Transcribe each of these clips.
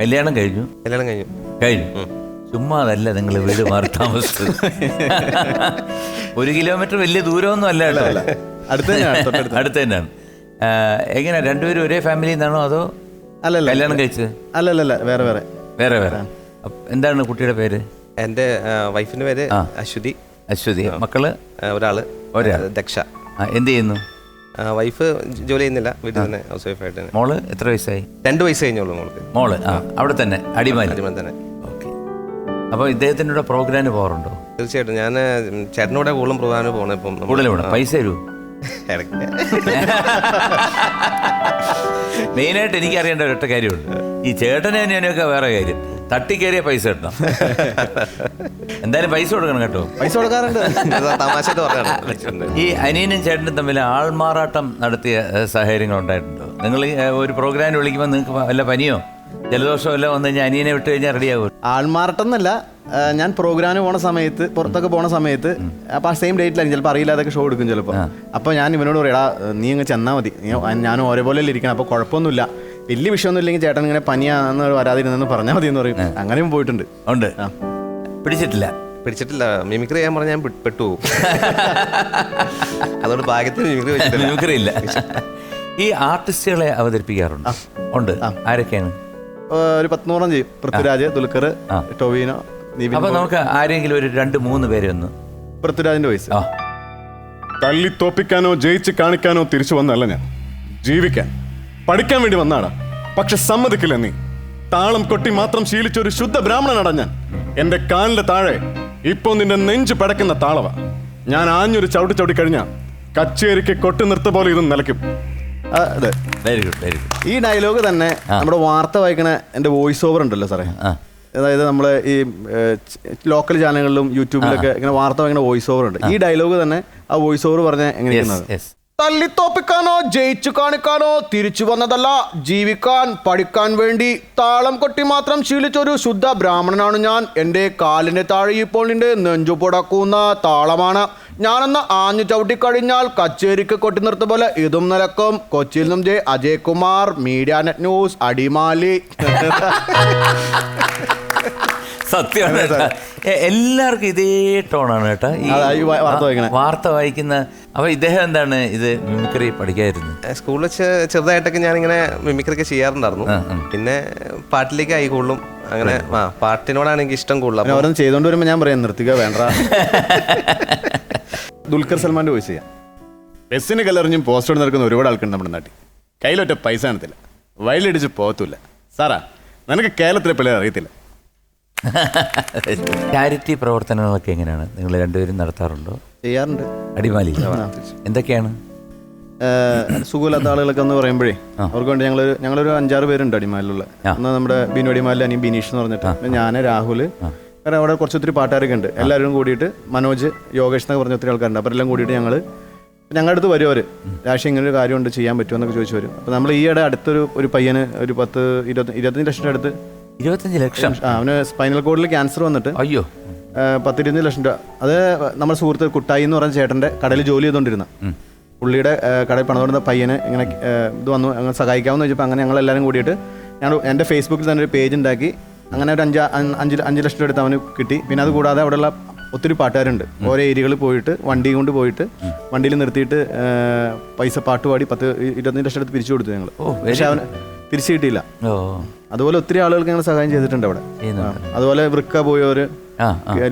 കല്യാണം കഴിഞ്ഞു? കല്യാണം കഴിഞ്ഞു. കഴിഞ്ഞു? ചുമ്മാ അതല്ല നിങ്ങൾ വീട് മാറി താമസിച്ചത് ഒരു കിലോമീറ്റർ വലിയ ദൂരമൊന്നും അല്ല കേട്ടോ. അടുത്ത് തന്നെയാണ് എങ്ങനെയാ അടുത്ത് തന്നെയാണ്. എങ്ങനെ രണ്ടുപേരും ഒരേ ഫാമിലിയിൽ നിന്നാണോ അതോ അല്ലല്ല കല്യാണം കഴിച്ചത്? അല്ലല്ല വേറെ വേറെ. വേറെ വേറെ. എന്താണ് കുട്ടിയുടെ പേര്? എന്റെ വൈഫിന്റെ പേര്. അശ്വതി. അശ്വതി. മക്കൾ? ഒരാൾ. ഒരാൾ. ദക്ഷ. എന്ത് ചെയ്യുന്നു? വൈഫ് ജോലി ചെയ്യുന്നില്ല. വീട്ടിൽ തന്നെ ഹൗസ് വൈഫായിട്ട് മോൾ എത്ര വയസ്സായി? രണ്ട് വയസ്സ് കഴിഞ്ഞോളൂ മോൾക്ക്. മോൾ? ആ അവിടെ തന്നെ അടിമാലി. അടിമാലി തന്നെ. ഓക്കെ. അപ്പോൾ ഇദ്ദേഹത്തിന്റെ കൂടെ പ്രോഗ്രാം പോകാറുണ്ടോ? തീർച്ചയായിട്ടും. ഞാൻ ചേട്ടനോടെ കൂടുതലും പ്രോഗ്രാമിന് പോകണം ഇപ്പം. കൂടുതലും ഇവിടെ പൈസ തരൂ മെയിനായിട്ട് എനിക്കറിയേണ്ട ഒരൊറ്റ കാര്യമുണ്ട്. ഈ ചേട്ടനെ തന്നെയൊക്കെ വേറെ കാര്യം. തട്ടിക്കേറിയ പൈസ കിട്ടണം എന്തായാലും പൈസ കൊടുക്കണം കേട്ടോ. പൈസ കൊടുക്കാറുണ്ട്. തമാശയായിട്ട് ഈ അനിയനും ചേട്ടനും തമ്മിൽ ആൾമാറാട്ടം നടത്തിയ സാഹചര്യങ്ങൾ ഉണ്ടായിട്ടുണ്ടോ നിങ്ങൾ ഒരു പ്രോഗ്രാമിന് വിളിക്കുമ്പോൾ നിങ്ങൾക്ക് വല്ല പനിയോ? ജലദോഷം എല്ലാം വന്നു കഴിഞ്ഞാൽ അനിയനെ വിട്ട് കഴിഞ്ഞാൽ റെഡിയാകും ആൾമാറട്ടം എന്നല്ല ഞാൻ പ്രോഗ്രാമിന് പോണ സമയത്ത് പുറത്തൊക്കെ പോണ സമയത്ത് അപ്പൊ ആ സെയിം ഡേറ്റിലായിരിക്കും ചിലപ്പോൾ അറിയില്ലാതൊക്കെ ഷോ എടുക്കും ചിലപ്പോൾ അപ്പൊ ഞാൻ ഇവനോട് പറയും നീ അങ്ങ് ചെന്നാൽ മതി. ഞാനും ഞാൻ ഒരേപോലെ ഇരിക്കണം അപ്പൊ കുഴപ്പമൊന്നുമില്ല. വലിയ വിഷയമൊന്നും ഇല്ലെങ്കിൽ ചേട്ടൻ ഇങ്ങനെ പനിയാന്ന് വരാതിരുന്നെന്ന് പറഞ്ഞാൽ മതി എന്ന് പറയും. അങ്ങനെയും പോയിട്ടുണ്ട്. ഉണ്ട്. പിടിച്ചിട്ടില്ല. പിടിച്ചിട്ടില്ല. മിമിക്രി ചെയ്യാൻ പറഞ്ഞാൽ ഞാൻ പെട്ടു പെട്ടുപോകും അതുകൊണ്ട് ഭാഗ്യത്തിന് മിമിക്രി വെച്ചിട്ടില്ല. മിമിക്രി ഇല്ല. ഈ ആർട്ടിസ്റ്റുകളെ അവതരിപ്പിക്കാറുണ്ട്. ഉണ്ട്. ആരൊക്കെയാണ്? ഒരു പത്തുനൂറം ചെയ്യും പൃഥ്വിരാജ് ദുൽഖർ ടോവിനോ അപ്പൊ നമുക്ക് ആരെങ്കിലും ഒരു രണ്ട് മൂന്ന് പേരെ ഒന്ന്. പൃഥ്വിരാജിന്റെ വയസ്സ് തല്ലി തോപ്പിക്കാനോ ജയിച്ച് കാണിക്കാനോ തിരിച്ചു വന്നല്ല ഞാൻ. ജീവിക്കാൻ. പഠിക്കാൻ വേണ്ടി വന്നാടാ. പക്ഷെ സമ്മതിക്കില്ല നീ. താളം കൊട്ടി മാത്രം ശീലിച്ച ഒരു ശുദ്ധ ബ്രാഹ്മണനാടാ ഞാൻ. എന്റെ കാലിന്റെ താഴെ ഇപ്പൊ നിന്റെ നെഞ്ചു പടക്കുന്ന താളവ. ഞാൻ ആഞ്ഞൊരു ചവിട്ടി ചവിട്ടി കഴിഞ്ഞാ കച്ചേരിക്ക് കൊട്ടി നിർത്ത പോലെ ഇതും നിലയ്ക്കും. അതെ. വെരി ഗുഡ് വെരി ഗുഡ് ഈ ഡയലോഗ് തന്നെ നമ്മുടെ വാർത്ത വായിക്കണ എന്റെ വോയിസ് ഓവർ ഉണ്ടല്ലോ സാറേ. അതായത് നമ്മൾ ഈ ലോക്കൽ ചാനലുകളിലും യൂട്യൂബിലൊക്കെ ഇങ്ങനെ വാർത്ത വായിക്കുന്ന വോയിസ് ഓവർ ഉണ്ട്. ഈ ഡയലോഗ് തന്നെ ആ വോയിസ് ഓവർ പറഞ്ഞ യെസ് എങ്ങനെയാണ് യെസ് തല്ലിത്തോപ്പിക്കാനോ ജയിച്ചു കാണിക്കാനോ തിരിച്ചു വന്നതല്ല. ജീവിക്കാൻ പഠിക്കാൻ വേണ്ടി താളം കൊട്ടി മാത്രം ശീലിച്ചൊരു ശുദ്ധ ബ്രാഹ്മണനാണ് ഞാൻ. എന്റെ കാലിന്റെ താഴെ ഇപ്പോൾ നിന്റെ നെഞ്ചു പുടക്കുന്ന താളമാണ്. ഞാനൊന്ന് ആഞ്ഞു ചവിട്ടിക്കഴിഞ്ഞാൽ കച്ചേരിക്ക് കൊട്ടി നിർത്തു പോലെ ഇതും നിലക്കും. കൊച്ചിയിൽ നിന്നും J Ajay Kumar media net news Adimali. സത്യമാണ് എല്ലാവർക്കും ഇതേ ടോണാണ് കേട്ടാ. വാർത്ത വായിക്കുന്ന അപ്പൊ ഇദ്ദേഹം എന്താണ് ഇത് മിമിക്രി പഠിക്കായിരുന്നു? സ്കൂളിൽ വെച്ച് ചെറുതായിട്ടൊക്കെ ഞാനിങ്ങനെ മിമിക്രിയൊക്കെ ചെയ്യാറുണ്ടായിരുന്നു. ആ, ആ. പിന്നെ പാട്ടിലേക്ക് ആയി കൂടുതലും അങ്ങനെ ആ. പാട്ടിനോടാണ് എനിക്ക് ഇഷ്ടം കൂടുതൽ ഓരോന്ന് ചെയ്തുകൊണ്ട് വരുമ്പോൾ ഞാൻ പറയാം നിർത്തിക്കുക വേണ്ട. ദുൽഖർ സൽമാന്റെ വോയിസ് ചെയ്യാം. ബസ്സിന് കല്ലെറിഞ്ഞും പോസ്റ്റോട് നിൽക്കുന്ന ഒരുപാട് ആൾക്കുണ്ട് നമ്മുടെ നാട്ടിൽ. കയ്യിലൊറ്റ പൈസ കാണത്തില്ല. വയലടിച്ച് പോകത്തില്ല സാറാ നിനക്ക് കേരളത്തിലെ പിള്ളേർ അറിയത്തില്ല. ചാരിറ്റി പ്രവർത്തനങ്ങളൊക്കെ എങ്ങനെയാണ്? നിങ്ങൾ രണ്ടുപേരും നടത്താറുണ്ടോ? ചെയ്യാറുണ്ട്. അടിമാലി. എന്തൊക്കെയാണ്? സുഖമില്ലാത്ത ആളുകളൊക്കെ എന്ന് പറയുമ്പോഴേ അവർക്ക് വേണ്ടി ഞങ്ങൾ ഞങ്ങളൊരു അഞ്ചാറ് പേരുണ്ട് അടിമാലിലുള്ള. ഒന്ന് നമ്മുടെ ബിനു അടിമാലിൽ അനി ബിനീഷ് എന്ന് പറഞ്ഞിട്ട്. ഞാൻ രാഹുൽ കാരണം അവിടെ കുറച്ച് ഒത്തിരി പാട്ടുകാരൊക്കെ ഉണ്ട്. എല്ലാവരും കൂടിയിട്ട് മനോജ് യോഗേഷ് എന്നൊക്കെ പറഞ്ഞ ഒത്തിരി ആൾക്കാരുണ്ട്. അവരെല്ലാം കൂടിയിട്ട് ഞങ്ങൾ ഞങ്ങളുടെ അടുത്ത് വരും അവർ രാഷ്ട്രീയം ഇങ്ങനെ ഒരു കാര്യമുണ്ട് ചെയ്യാൻ പറ്റുമോ എന്നൊക്കെ ചോദിച്ചു വരും. അപ്പോൾ നമ്മൾ ഈയിടെ അടുത്തൊരു ഒരു പയ്യന് ഒരു പത്ത് ഇരുപത്തി ഇരുപത്തഞ്ച് ലക്ഷത്തിന്റെ അടുത്ത് ഇരുപത്തഞ്ച് ലക്ഷം. ആ, അവന് സ്പൈനൽ കോഡിൽ ക്യാൻസർ വന്നിട്ട്. അയ്യോ. ഏഹ് പത്തിരുപത്തഞ്ച് ലക്ഷം രൂപ. അത് നമ്മുടെ സുഹൃത്ത് കുട്ടായി എന്ന് പറഞ്ഞ ചേട്ടന്റെ കടയിൽ ജോലി ചെയ്തുകൊണ്ടിരുന്ന പുള്ളിയുടെ കടയിൽ പണം കൊടുത്ത പയ്യന് ഇങ്ങനെ ഇത് വന്നു അങ്ങനെ സഹായിക്കാമെന്ന് വെച്ചപ്പോൾ അങ്ങനെ ഞങ്ങൾ എല്ലാവരും കൂടിയിട്ട് ഞാൻ എന്റെ ഫേസ്ബുക്കിൽ തന്നെ ഒരു പേജ് ഉണ്ടാക്കി. അങ്ങനെ ഒരു അഞ്ച് അഞ്ച് അഞ്ച് അഞ്ച് ലക്ഷം രൂപ എടുത്ത് അവന് കിട്ടി. പിന്നെ അത് കൂടാതെ അവിടെയുള്ള ഒത്തിരി പാട്ടുകാരുണ്ട്. ഓരോ ഏരിയകളിൽ പോയിട്ട് വണ്ടി കൊണ്ട് പോയിട്ട് വണ്ടിയിൽ നിർത്തിയിട്ട് പൈസ പാട്ട് പാടി പത്ത് ഇരുപത്തഞ്ച് ലക്ഷം എടുത്ത് പിരിച്ചു കൊടുത്തു ഞങ്ങൾ ഓ, പക്ഷെ അവന് തിരിച്ചു കിട്ടിയില്ല അതുപോലെ ഒത്തിരി ആളുകൾക്ക് ഞങ്ങൾ സഹായം ചെയ്തിട്ടുണ്ട് അവിടെ. അതുപോലെ വൃക്ക പോയവര്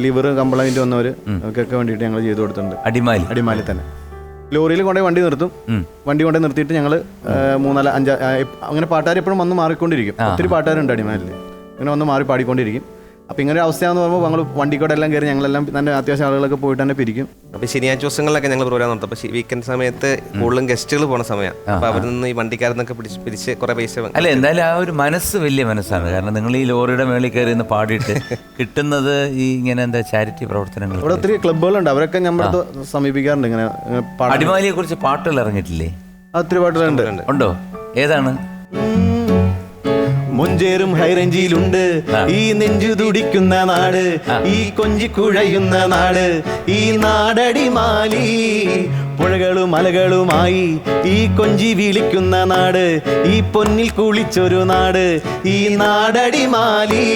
ലിവർ കംപ്ലൈന്റ് വന്നവര് അവർക്കൊക്കെ വേണ്ടിയിട്ട് ഞങ്ങൾ ചെയ്തു കൊടുത്തിട്ടുണ്ട്. അടിമാലി. അടിമാലി തന്നെ. ലോറിയിൽ കൊണ്ടുപോയി വണ്ടി നിർത്തും. വണ്ടി കൊണ്ടുപോയി നിർത്തിയിട്ട് ഞങ്ങൾ മൂന്നാൽ അഞ്ച് അങ്ങനെ പാട്ടുകാർ എപ്പോഴും വന്ന് മാറിക്കൊണ്ടിരിക്കും. ഒത്തിരി പാട്ടുകാരുണ്ട് അടിമാലിൽ അങ്ങനെ വന്ന് മാറി പാടിക്കൊണ്ടിരിക്കും. അപ്പം ഇങ്ങനെ ഒരു അവസ്ഥയാണെന്ന് പറയുമ്പോൾ ഞങ്ങൾ വണ്ടിക്കൂടെ എല്ലാം കയറി ഞങ്ങളെല്ലാം തന്നെ അത്യാവശ്യം ആളുകളൊക്കെ പോയിട്ട് തന്നെ പിരിക്കും. അപ്പോൾ ശനിയാഴ്ച ദിവസങ്ങളിലൊക്കെ ഞങ്ങൾ പ്രോഗ്രാം നടത്തും. അപ്പോൾ വീക്കെൻഡ് സമയത്ത് കൂടുതലും ഗസ്റ്റുകൾ പോണ സമയമാണ് അപ്പോൾ അവരിൽ നിന്ന് ഈ വണ്ടിക്കാരെന്നൊക്കെ പിടിച്ച് പിരിച്ച് കുറേ പൈസ. അല്ല എന്തായാലും ആ ഒരു മനസ്സ് വലിയ മനസ്സാണ്. കാരണം നിങ്ങൾ ഈ ലോറിയുടെ മേളിൽ കയറി നിന്ന് പാടിയിട്ട് കിട്ടുന്നത് ഈ ഇങ്ങനെ എന്താ ചാരിറ്റി പ്രവർത്തനങ്ങൾ ഇവിടെ ഒത്തിരി ക്ലബ്ബുകളുണ്ട്. അവരൊക്കെ നമ്മുടെ സമീപിക്കാറുണ്ട് ഇങ്ങനെ. അടിമാലിയെ കുറിച്ച് പാട്ടുകൾ ഇറങ്ങിയിട്ടില്ലേ? ഒത്തിരി പാട്ടുകളുണ്ട്. ഉണ്ടോ? ഏതാണ്? മുഞ്ചേറും ഹൈറേഞ്ചിയിലുണ്ട് ഈ നെഞ്ചു തുടിക്കുന്ന നാട് ഈ കൊഞ്ചി കുഴയുന്ന നാട് ഈ നാടടി മാലി പുഴകളും മലകളുമായി ഈ കൊഞ്ചി വിളിക്കുന്ന നാട് ഈ പൊന്നിൽ കുളിച്ചൊരു നാട് ഈ നാടടി മാലി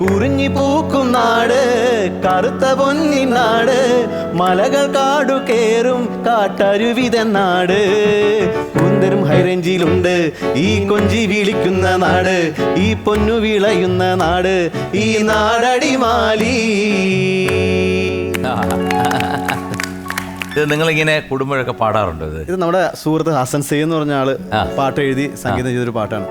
കുറിഞ്ഞി പൂക്കും നാട് കറുത്ത പൊന്നി നാട് മലകൾ കാടു കേറും കാട്ടരുവിതൻ നാട് കുന്തരും ഹൈറേഞ്ചിയിലുണ്ട്. ഈ കൊഞ്ചി വിളിക്കുന്ന നാട് ഈ പൊന്നു വിളയുന്ന നാട് ഈ നാടടിമാലി ഇത് നിങ്ങളിങ്ങനെ കുടുംബമൊക്കെ പാടാറുണ്ടോ ഇത്? ഇത് നമ്മുടെ സുഹൃത്ത് ഹസൻ സേ എന്ന് പറഞ്ഞ ആൾ പാട്ട് എഴുതി സംഗീതം ചെയ്തൊരു പാട്ടാണ്.